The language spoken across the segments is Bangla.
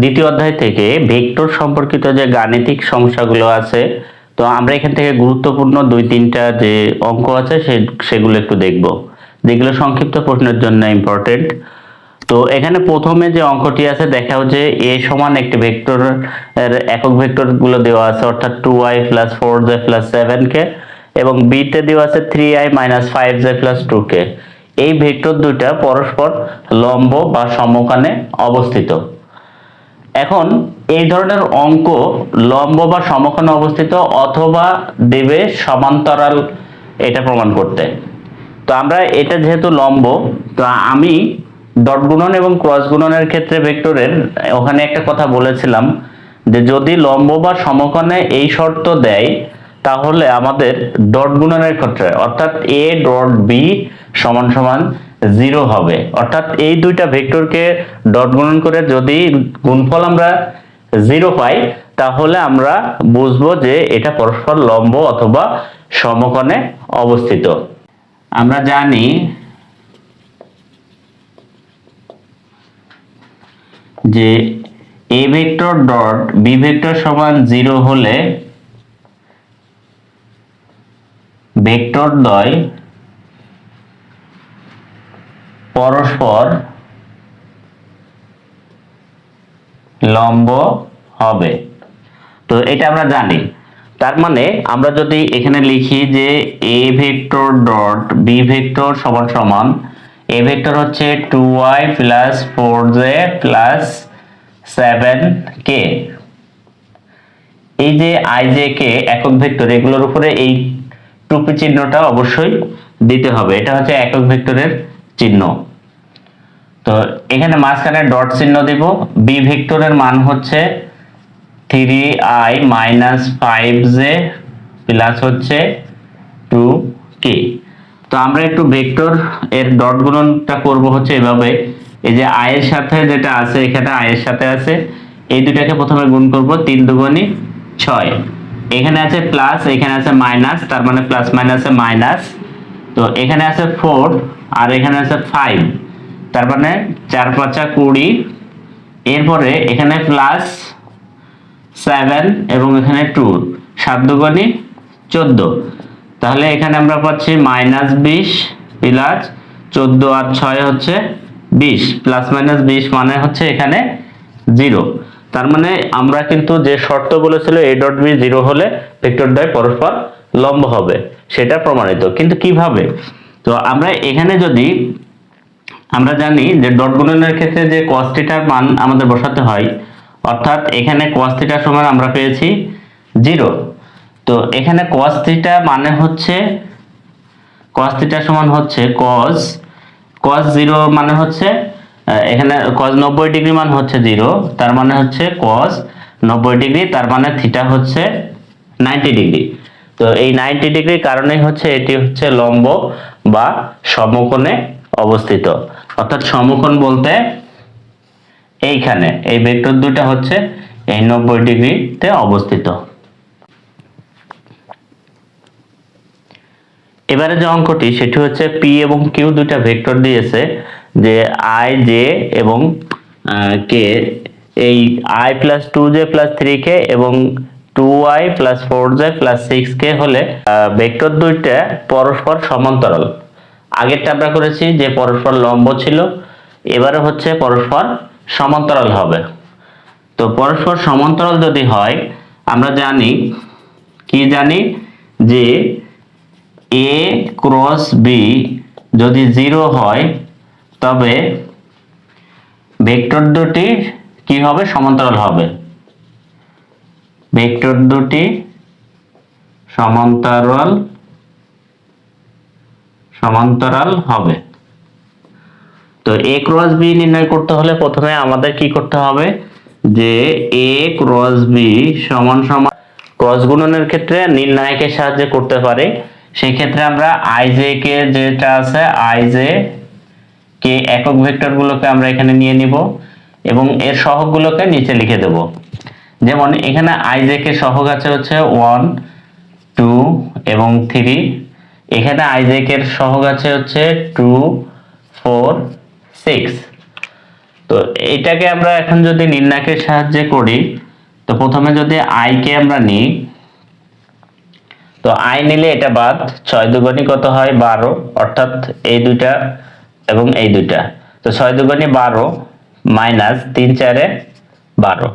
দ্বিতীয় অধ্যায় থেকে ভেক্টর সম্পর্কিত যে গাণিতিক সমস্যাগুলো আছে, তো আমরা এখান থেকে গুরুত্বপূর্ণ দুই তিনটা যে অঙ্ক আছে সে, সেগুলো একটু দেখব। যেগুলো সংক্ষিপ্ত প্রশ্নের জন্য ইম্পর্টেন্ট তো এখানে প্রথমে যে অঙ্কটি আছে, দেখাও যে এ সমান একটি ভেক্টর একক ভেক্টরগুলো দেওয়া আছে, অর্থাৎ two I plus four J plus seven K এবং বিতে দেওয়া আছে three I minus five J plus two K এই ভেক্টর দুইটা পরস্পর লম্ব বা সমকানে অবস্থিত। এখন এই ধরনের অঙ্ক লম্ব বা সমকোণে অবস্থিত অথবা দেবে সমান্তরাল এটা প্রমাণ করতে। তো আমরা এটা যেহেতু লম্ব, তো আমি ডট গুণন এবং ক্রস গুণনের ক্ষেত্রে ভেক্টরের, ওখানে একটা কথা বলেছিলাম যে যদি লম্ব বা সমকোণে এই শর্ত দেয়, তাহলে আমাদের ডট গুণনের ক্ষেত্রে, অর্থাৎ এ ডট বি সমান সমান জিরো হবে। অর্থাৎ এই দুইটা ভেক্টরকে ডট গুণন করে যদি গুণফল আমরা জিরো পাই, তাহলে আমরা বুঝব যে এটা পরস্পর লম্ব অথবা সমকোণে অবস্থিত। আমরা জানি যে A vector dot B vector সমান জিরো হলে ভেক্টর দ্বয় পরস্পর লম্ব হবে। তো এটা আমরা জানি। তার মানে আমরা যদি এখানে লিখি যে A vector dot B vector সমান সমান এ ভেক্টর হচ্ছে two Y plus four J plus seven K এই যে আই জে কে একক ভেক্টর, এগুলোর উপরে এই টুপি চিহ্নটা অবশ্যই দিতে হবে। এটা হচ্ছে একক ভেক্টরের চিহ্ন। তো এখানে মাঝখানে ডট চিহ্ন দিব। বি ভেক্টরের মান হচ্ছে three I minus five J plus হচ্ছে টু কে তো আমরা একটু ভেক্টর এর ডট গুণনটা করব হচ্ছে এভাবে। এই যে আই এর সাথে যেটা আছে, এখানে আই এর সাথে আছে, এই দুটাকে প্রথমে গুণ করব তিন দুগুণি ছয়। এখানে আছে প্লাস এখানে আছে মাইনাস তার মানে প্লাস মাইনাসে মাইনাস তো এখানে আছে ফোর আর এখানে আছে ফাইভ তার মানে চার পাঁচা কুড়ি। এরপরে এখানে প্লাস সেভেন এবং এখানে টু সাত দুগুণি চোদ্দ। তাহলে এখানে আমরা পাচ্ছি মাইনাস বিশ প্লাস চোদ্দ আর ছয় হচ্ছে বিশ। প্লাস মাইনাস বিশ মানে হচ্ছে এখানে জিরো তার মানে আমরা কিন্তু যে শর্ত বলেছিল এ ডট বি জিরো হলে ভেক্টর দ্বয় পরস্পর লম্ব হবে, সেটা প্রমাণিত। কিন্তু কীভাবে? তো আমরা এখানে যদি আমরা জানি যে ডট গুণনের ক্ষেত্রে যে cos থিটার মান আমাদের বসাতে হয়, অর্থাৎ এখানে cos থিটার সমান আমরা পেয়েছি জিরো তো এখানে cos থিটা মানে হচ্ছে, cos থিটা সমান হচ্ছে cos cos জিরো মানে হচ্ছে এখানে cos নব্বই ডিগ্রি মান হচ্ছে জিরো তার মানে হচ্ছে cos নব্বই ডিগ্রি, তার মানে থিটা হচ্ছে নাইনটি ডিগ্রি। তো এই নাইনটি ডিগ্রির কারণেই হচ্ছে এটি হচ্ছে লম্ব বা সমকোণে অবস্থিত। অর্থাৎ সমকোণ বলতে এইখানে, এই ভেক্টর দুটো হচ্ছে এই নব্বই ডিগ্রিতে অবস্থিত। এবারে যে অঙ্কটি, সেটি হচ্ছে পি এবং কিউ দুইটা ভেক্টর দিয়েছে যে আই জে এবং কে এই I plus two J plus three K এবং two I plus four J plus six K হলে ভেক্টর দুইটা পরস্পর সমান্তরাল। আগেরটা আমরা করেছি যে পরস্পর লম্ব ছিল, এবারে হচ্ছে পরস্পর সমান্তরাল হবে। তো পরস্পর সমান্তরাল যদি হয়, আমরা জানি, কি জানি? যে এ ক্রস বি যদি জিরো হয়, তবে ভেক্টর দুটি কি হবে? সমান্তরাল হবে। ভেক্টর দুটি সমান্তরাল সমান্তরাল হবে। তো এ ক্রস বি নির্ণয় করতে হলে প্রথমে আমাদের কি করতে হবে? যে এ ক্রস বি সমান সমান ক্রস গুণনের ক্ষেত্রে নির্ণায়কের সাহায্যে করতে পারে। সেই ক্ষেত্রে আমরা আইজে কে যেটা আছে আই জে কে একক ভেক্টর গুলোকে আমরা এখানে নিয়ে নিব এবং এর সহগগুলোকে নিচে লিখে দেব। যেমন এখানে আইজে কে সহগ আছে হচ্ছে ওয়ান টু এবং থ্রি এখানে আইজেকের সহগ আছে হচ্ছে টু ফোর সিক্স তো এটাকে আমরা এখন যদি নির্ণায়কের সাহায্যে করি, তো প্রথমে যদি আই কে আমরা নিই, তো আই নিলে এটা বাদ, ছয় দুগুণী কত হয়? বারো। অর্থাৎ এই দুইটা এবং এই দুইটা। তো ছয় দুগুণী বারো মাইনাস তিন চারে বারো।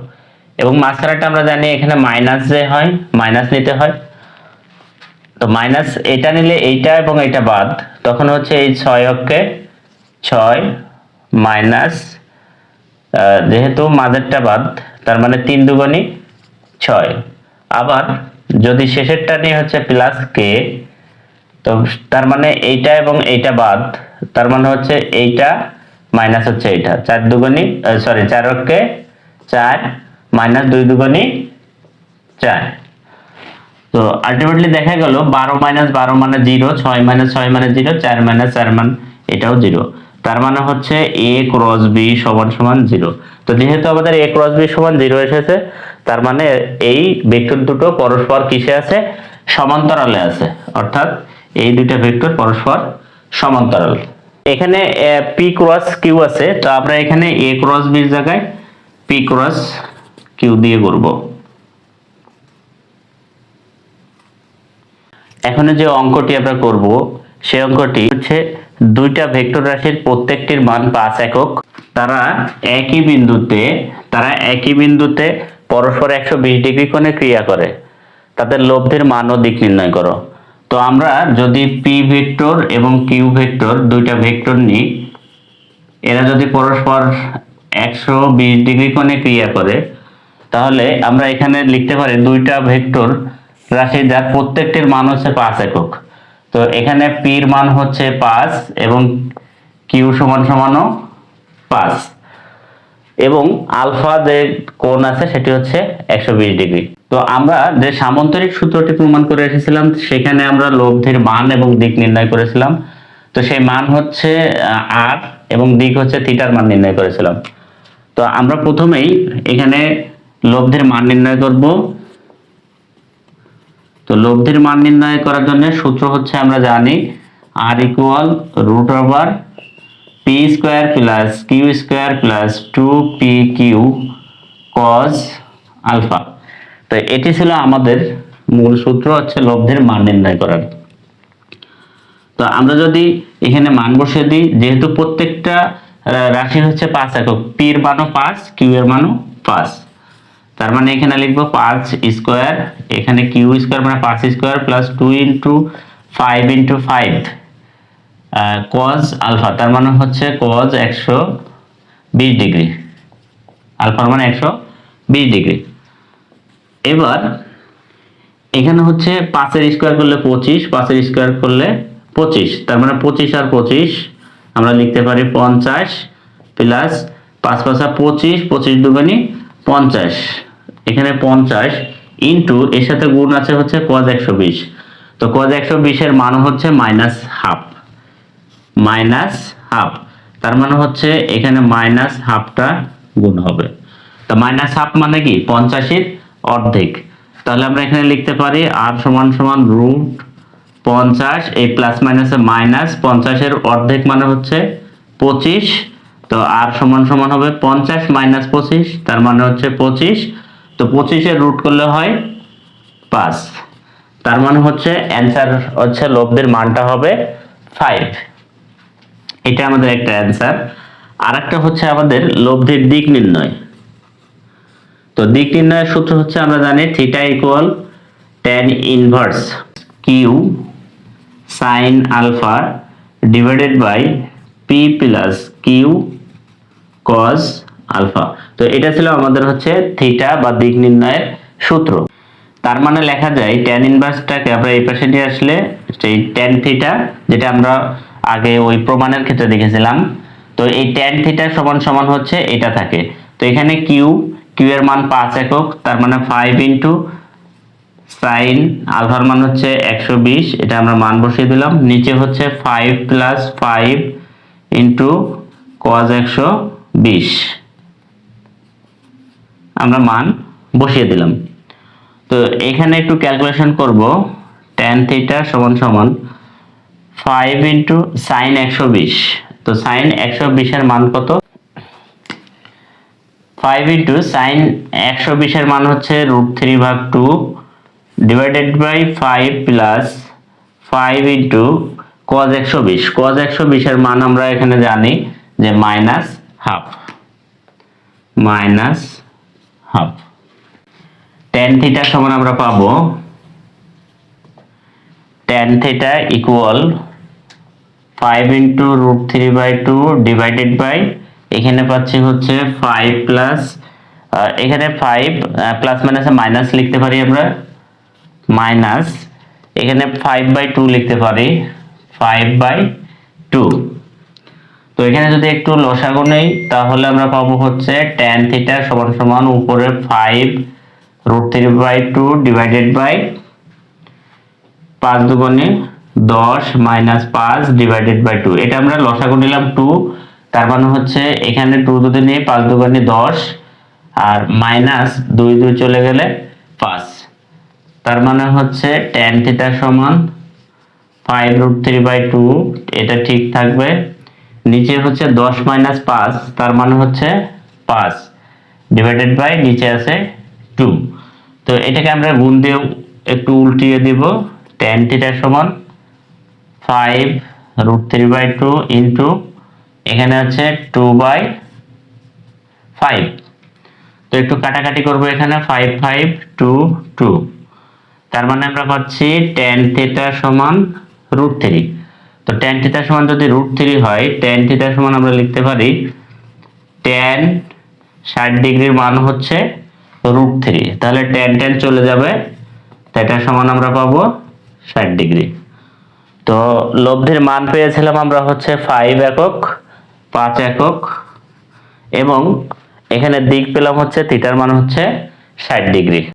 এবং মাঝখানেটা আমরা জানি এখানে মাইনাস যে হয়, মাইনাস নিতে হয়। তো মাইনাস এটা নিলে এইটা এবং এটা বাদ। তখন হচ্ছে এই ছয় অক্ষে ছয় মাইনাস যেহেতু মাঝেরটা বাদ, তার মানে তিন দুগুণী ছয়। আবার যদি শেষেরটা নিয়ে হচ্ছে প্লাস কে তো তার মানে এইটা এবং এইটা বাদ, তার মানে হচ্ছে এইটা মাইনাস হচ্ছে এইটা। চার দুগুণী সরি চার অক্ষে চার মাইনাস দুই দুগুণী চার। তো আলটিমেটলি দেখা গেল বারো মাইনাস বারো মানে জিরো ছয় মাইনাস ছয় মানে জিরো চার মাইনাস চার মান এটাও জিরো তার মানে হচ্ছে এ ক্রস বি সমান সমান জিরো তো যেহেতু আমাদের এ ক্রস বি সমান জিরো এসেছে, তার মানে এই ভেক্টর দুটো পরস্পর কিসে আছে? সমান্তরালে আছে। অর্থাৎ এই দুইটা ভেক্টর পরস্পর সমান্তরাল। এখানে পি ক্রস কিউ আছে, তো আমরা এখানে এ ক্রস বির জায়গায় পি ক্রস কিউ দিয়ে করব এখন যে অঙ্কটি আমরা করব সেই অঙ্কটি হচ্ছে দুইটা ভেক্টর রাশির প্রত্যেকটির মান পাঁচ একক। তারা একই বিন্দুতে, তারা একই বিন্দুতে পরস্পর একশো বিশ ডিগ্রি কোণে ক্রিয়া করে। তাদের লব্ধির মান ও দিক নির্ণয় করো। তো আমরা যদি পি ভেক্টর এবং কিউ ভেক্টর দুইটা ভেক্টর নিই, এরা যদি পরস্পর একশো বিশ ডিগ্রি কোণে ক্রিয়া করে, তাহলে আমরা এখানে লিখতে পারি দুইটা ভেক্টর রাশি যার প্রত্যেকটির মান হচ্ছে পাঁচ একক। তো এখানে পির মান হচ্ছে পাঁচ এবং কিউ সমান সমানও পাঁচ। এবং আলফা যে কোণ আছে সেটি হচ্ছে একশো বিশ ডিগ্রি। তো আমরা যে সামান্তরিক সূত্রটি প্রমাণ করে এসেছিলাম, সেখানে আমরা লব্ধির মান এবং দিক নির্ণয় করেছিলাম। তো সেই মান হচ্ছে আর এবং দিক হচ্ছে থিটার মান নির্ণয় করেছিলাম। তো আমরা প্রথমেই এখানে লব্ধির মান নির্ণয় করব। তো লব্ধির মান নির্ণয় করার জন্য সূত্র হচ্ছে আমরা জানি R equal root over P square plus Q square plus two P Q cos alpha তো এটি ছিল আমাদের মূল সূত্র হচ্ছে লব্ধির মান নির্ণয় করার। তো আমরা যদি এখানে মান বসিয়ে দিই, যেহেতু প্রত্যেকটা রাশি হচ্ছে পাঁচ একক পির মানও পাঁচ কিউ এর মানও পাঁচ। তার মানে এখানে লিখব পাঁচ স্কোয়ার, এখানে কিউ স্কোয়ার মানে পাঁচ square plus two into five into five cos alpha তার মানে হচ্ছে কজ একশো বিশ ডিগ্রি আলফার মানে একশো বিশ ডিগ্রি। এবার এখানে হচ্ছে পাঁচের স্কোয়ার করলে পঁচিশ, পাঁচের স্কোয়ার করলে পঁচিশ, তার মানে পঁচিশ আর পঁচিশ, আমরা লিখতে পারি পঞ্চাশ প্লাস পাঁচ পাঁচা পঁচিশ পঁচিশ দুগুনি পঞ্চাশ। এখানে পঞ্চাশ ইন্টু এর সাথে গুণ আছে হচ্ছে কজ একশো বিশ। তো কজ একশো বিশের মান হচ্ছে মাইনাস হাফ মাইনাস হাফ তার মানে হচ্ছে এখানে মাইনাস হাফটা গুণ হবে। তো মাইনাস হাফ মানে কি? পঞ্চাশের অর্ধেক। তাহলে আমরা এখানে লিখতে পারি আর সমান সমান রুট পঞ্চাশ, এই প্লাস মাইনাসে মাইনাস পঞ্চাশের অর্ধেক মানে হচ্ছে পঁচিশ। তো আর সমান সমান হবে পঞ্চাশ মাইনাস পঁচিশ, তার মানে হচ্ছে পঁচিশ। তো পঁচিশের রুট করলে হয় পাঁচ। তার মানে হচ্ছে অ্যান্সার হচ্ছে লব্ধির মানটা হবে ফাইভ এটা আমাদের একটা অ্যান্সার আর একটা হচ্ছে আমাদের লব্ধির দিক নির্ণয়। তো দিক নির্ণয়ের সূত্র হচ্ছে আমরা জানি theta equal tan inverse Q sine alpha divided by P plus Q cos alpha তো এটা ছিল আমাদের হচ্ছে থিটা বা দিক নির্ণয়ের সূত্র। তার মানে লেখা যায় ট্যান ইনভার্সটাকে আমরা এই পাশে নিয়ে আসলে সেই ট্যান থিটা যেটা আমরা আগে ওই প্রমাণের ক্ষেত্রে দেখেছিলাম, তো এই ট্যান থিটা সমান সমান হচ্ছে এটা থাকে। তো এখানে কিউ কিউ এর মান পাঁচ একক, তার মানে ফাইভ ইন্টু সাইন আলফার মান হচ্ছে একশো বিশ, এটা আমরা মান বসিয়ে দিলাম। নিচে হচ্ছে five plus five into cos একশো বিশ। আমরা মান বসিয়ে দিলাম। তো এখানে একটু ক্যালকুলেশন করব। ট্যান থিটা সমান সমান ফাইভ ইন্টু সাইন একশো বিশ। তো সাইন একশো বিশের মান কত? ফাইভ ইন্টু সাইন একশো বিশের মান হচ্ছে রুট থ্রি ভাগ two divided by five plus five into cos একশো বিশ। কজ একশো বিশের মান আমরা এখানে জানি যে minus half minus half. Tan থিটার সমান আমরা পাবো tan theta equal five into root three by two divided by এখানে পাচ্ছি হচ্ছে ফাইভ প্লাস এখানে ফাইভ প্লাস মাইনাসে মাইনাস লিখতে পারি আমরা। মাইনাস এখানে ফাইভ বাই টু লিখতে পারি। ফাইভ বাই টু তো এখানে যদি একটু লসাগু নেই, তাহলে আমরা পাবো হচ্ছে টেন থিটা সমান সমান উপরে five root three by two divided by পাঁচ দুগুণে দশ মাইনাস পাঁচ ডিভাইডেড বাই টু এটা আমরা লসাগু নিলাম টু তার মানে হচ্ছে এখানে টু যদি নিয়ে পাঁচ দুগুণে দশ আর মাইনাস দুই দুই চলে গেলে পাঁচ। তার মানে হচ্ছে টেন থিটা সমান five root three by two এটা ঠিক থাকবে। নিচে হচ্ছে দশ মাইনাস পাঁচ, তার মানে হচ্ছে পাঁচ। ডিভাইডেড বাই নিচে আছে টু তো এটাকে আমরা গুণ দিয়ে একটু উল্টিয়ে দিব। টেন থিটার সমান five root three by two into এখানে আছে টু বাই ফাইভ তো একটু কাটাকাটি করব এখানে ফাইভ ফাইভ টু টু তার মানে আমরা পাচ্ছি টেন থিটা সমান রুট তো টেন থিটা সমান যদি রুট থ্রি হয় টেন থিটা সমান আমরা লিখতে পারি টেন ষাট ডিগ্রির মান হচ্ছে রুট থ্রি তাহলে টেন টেন চলে যাবে থিটা সমান আমরা পাবো ষাট ডিগ্রি। তো লব্ধির মান পেয়েছিলাম আমরা হচ্ছে ফাইভ একক, পাঁচ একক, এবং এখানে দিক পেলাম হচ্ছে থিটার মান হচ্ছে ষাট ডিগ্রি।